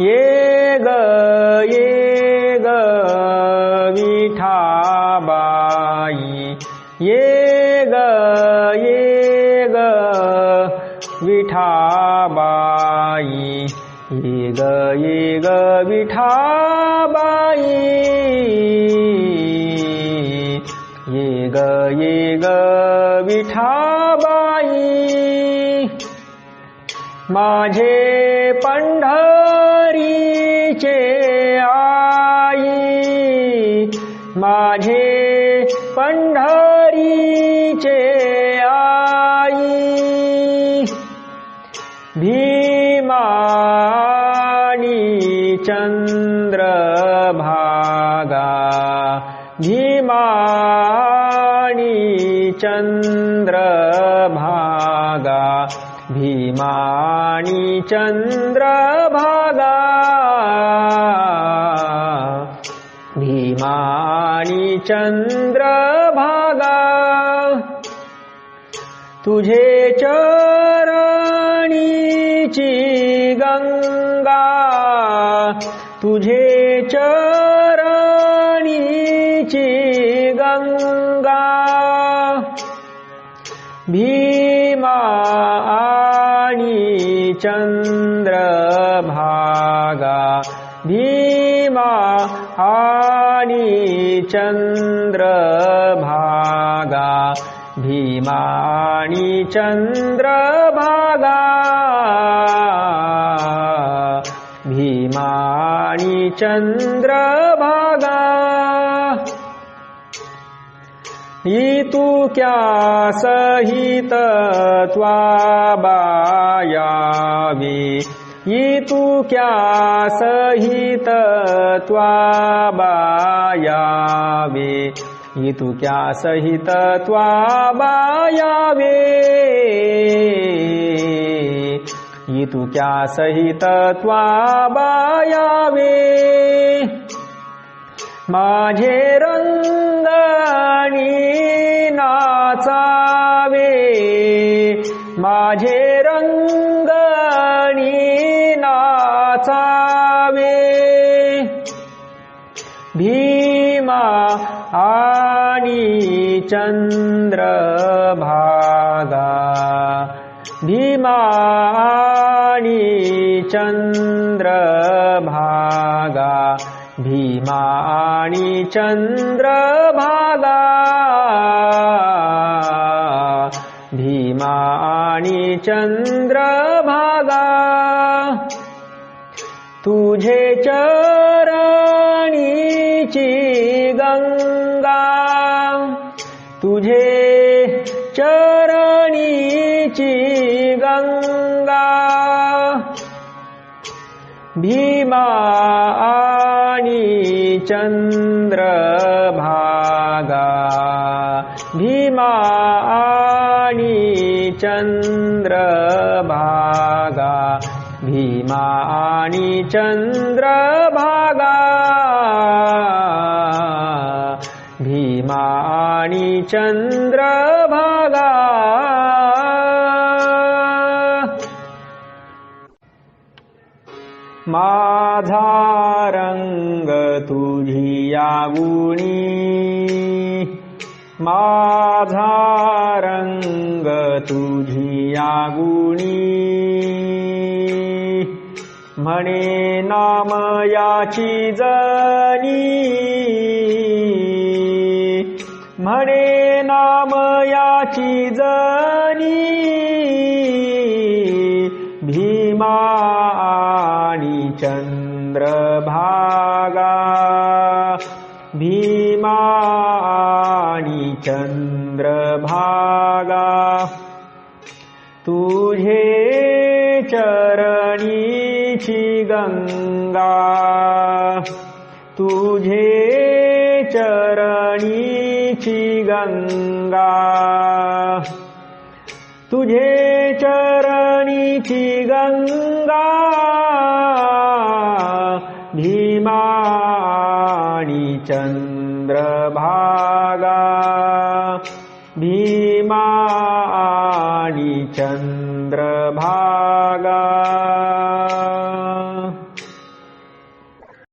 ये ग ये ग विठाबाई. ये ग ये ग विठाबाई. ये ग ये ग विठाबाई. ये ग ये ग विठा माझे पंढरीचे आई माझे पंढरीचे आई भीमानी चंद्रभागा भीमानी चंद्रभागा भीमाणी चंद्रभागा भीमाणी चंद्रभागा तुझे चरणीची गंगा तुझे चरणीची गंगा भीमा चन्द्रभागा भीमा हानि चन्द्रभागा भीमाणि चन्द्रभागा भीमाणि चन्द्र इतुक्या सहित त्वाबायावे? इतुक्या सहित त्वाबायावे? इतुक्या सहित त्वाबायावे? इतुक्या सहित त्वाबायावे? माझे रंग माझे रंगणी नाचावे. भीमा आणि चंद्रभागा भीमा आणि चंद्रभागा भीमा आणि चंद्रभागा आणि चंद्रभागा तुझे चरणीची गंगा तुझे चरणीची गंगा भीमा आणि चंद्रभागा भीमा चंद्रभागा भीमा आणि चंद्रभागा. भीमा आणि चंद्रभागा. माझा रंग तुझी यागुणी माझा रंग तुझी यागुणी म्हणे नाम याची जनी. म्हणे नाम याची जनी. भीमा आणि चंद्रभागा. भीमा आणि चंद्रभागा तुझे चरणीची गंगा तुझे चरणीची गंगा तुझे चरणीची गंगा भीमा आणि भीमाणि चन्द्रभा